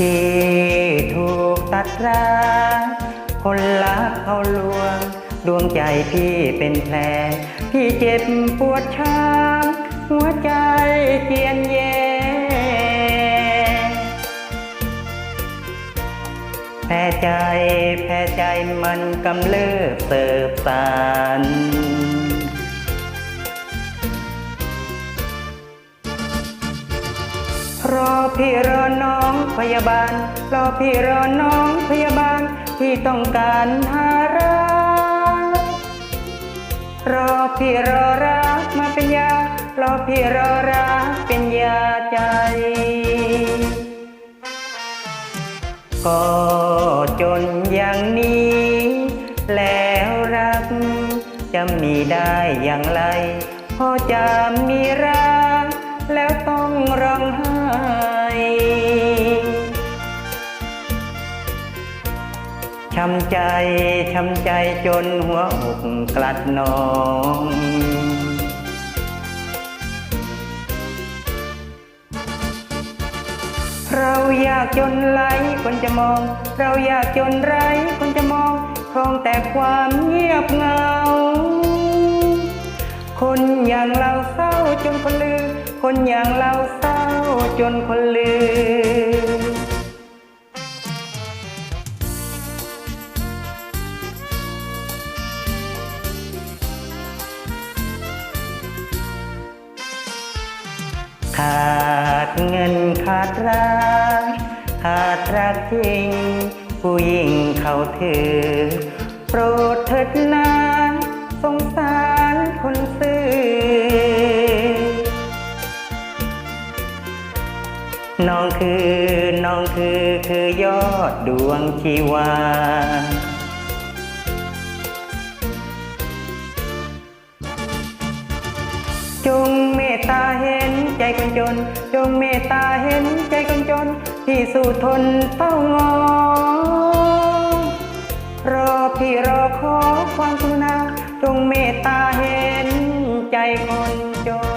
ที่ถูกตัดร้างคนรักเขาลวง ดวงใจพี่เป็นแผลพี่เจ็บปวดช้ำหัวใจเจียนแย่แพ้ใจแพ้ใจมันกำเริบเสิบสาน รอพี่รอน้องพยาบาล รอพี่รอน้องพยาบาล ที่ต้องการหารักรอพี่รอรักมาเป็นยา รอพี่รอรักเป็นยาใจก็จนอย่างนี้ แล้วรัก จะมีได้อย่างไรพอจะมีรัก แล้วต้องร้องไห้ ช้ำใจช้ำใจจนหัวอกกลัดนองเราอยากจนไหลคนจะมอง เราอยากจนไรคนจะมองครองแต่ความเงียบเงา คนอย่างเราเศร้าจนคนลืมคนอย่างเราเศร้า จนคนลืมขาดเงินขาดรักขาดรักจริง ผู้หญิงเขาถือ โปรดเถิดนา น้องคือน้องคือคือยอดดวงชีวา จงเมตตาเห็นใจคนจน จงเมตตาเห็นใจคนจน ที่สู้ทนเต้างอ รอพี่รอขอความกรุณา จงเมตตาเห็นใจคนจน